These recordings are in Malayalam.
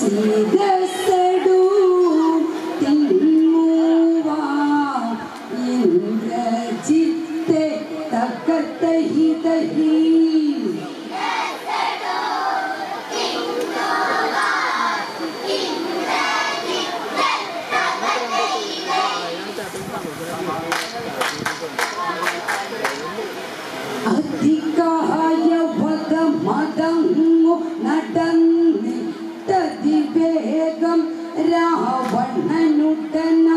see this. ವಣ್ಣನುತನ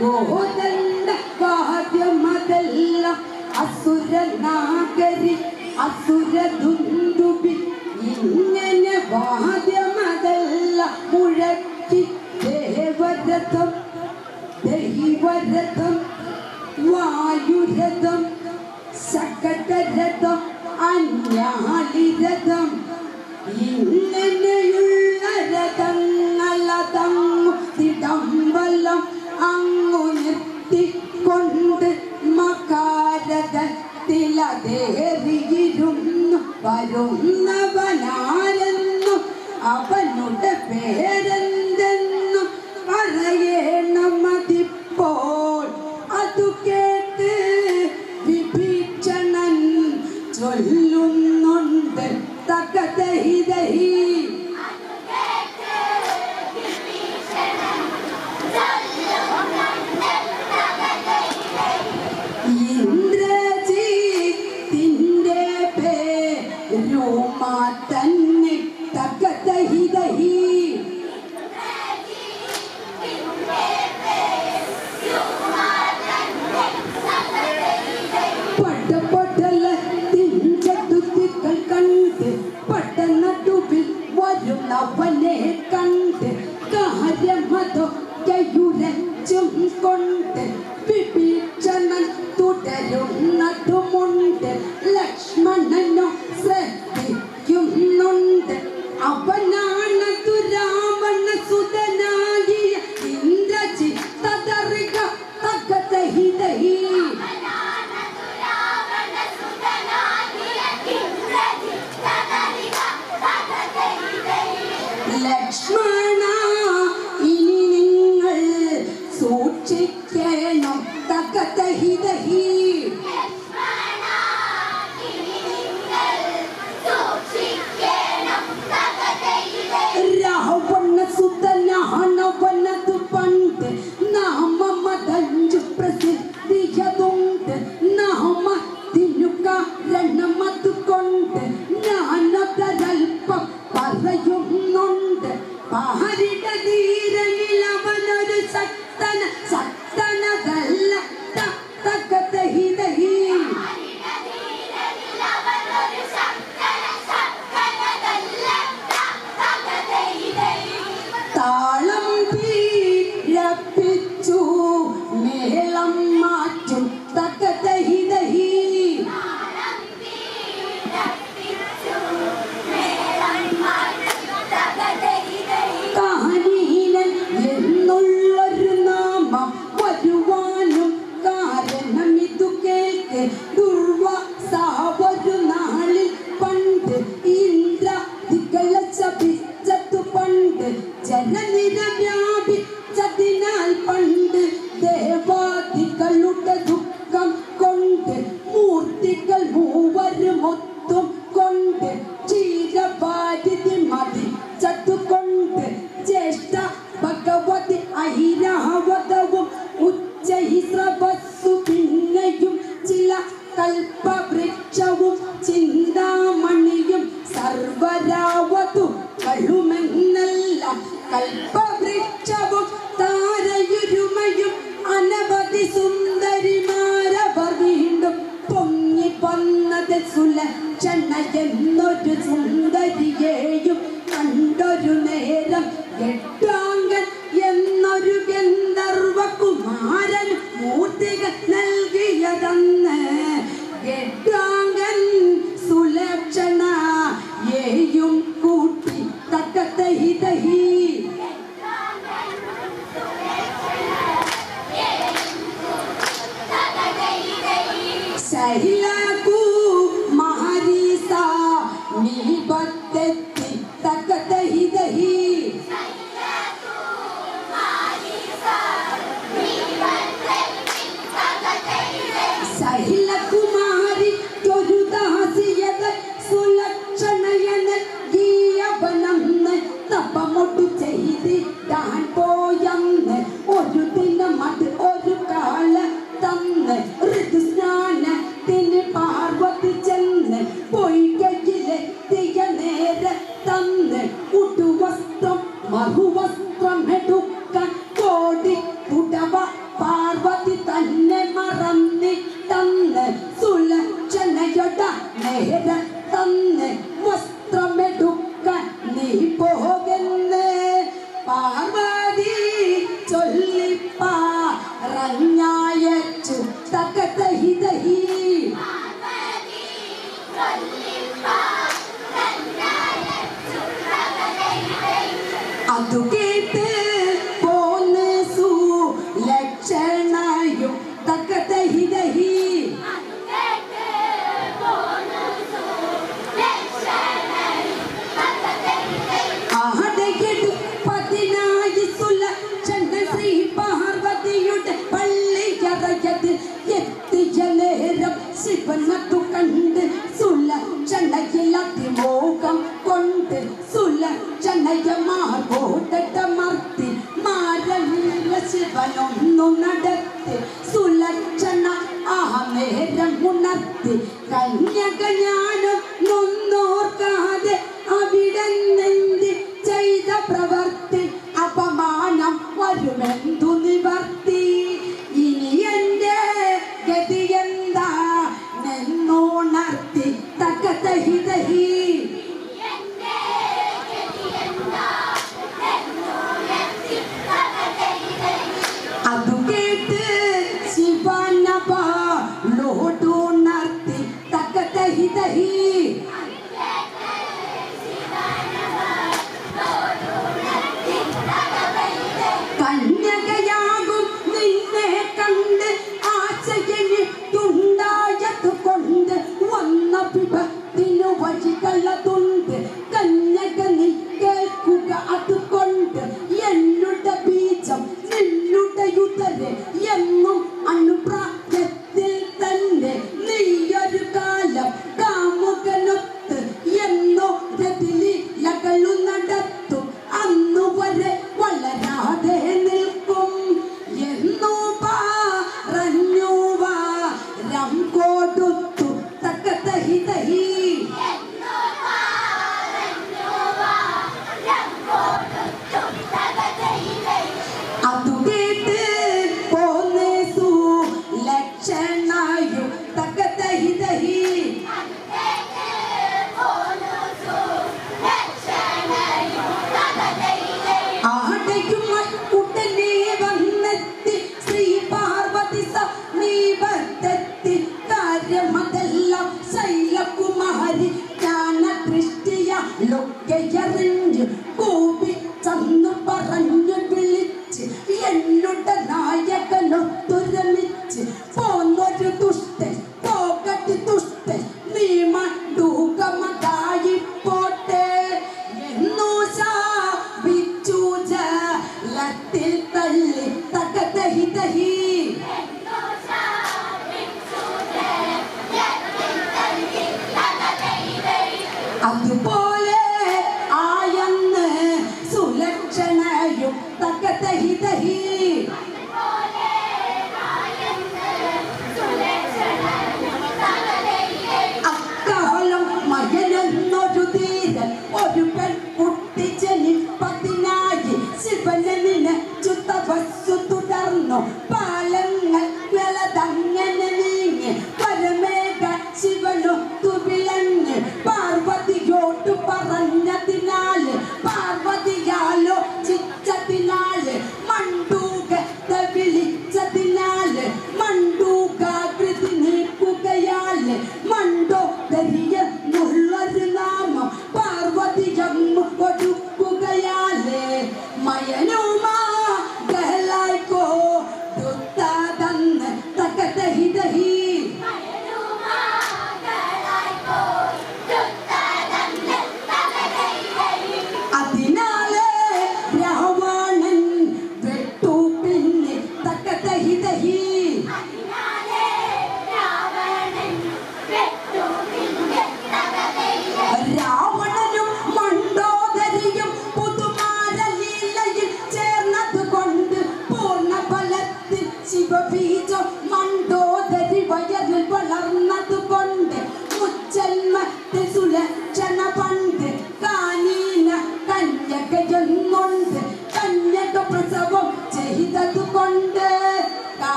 ഗോതണ്ട കാവ്യമതല്ല അസുര നാഗരി അസുര ദുന്ദുബി ഇങ്ങനെ വാദ്യമതല്ല മുഴക്കി ദേവരഥം ദൈവരഥം വായുരഥം സകടരഥം അന്യാളിരഥം. ഇങ്ങനെ വരാതെറിയിരുന്നു വരുന്നവനാരെന്നു അവനുടെ പേര് Oh. നെയ്യും بالتأييد عبدك മർത്തി സുലക്ഷണയമാർ മർത്തി മാരല്ല ശിവനൊന്നും നടത്തി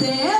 There.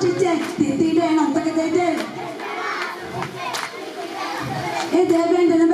സൂക്ഷിച്ച് തിത്തിടേണം തകതേ ദേവേന്ദ്രനെ ബന്ധിച്ചവനാണ്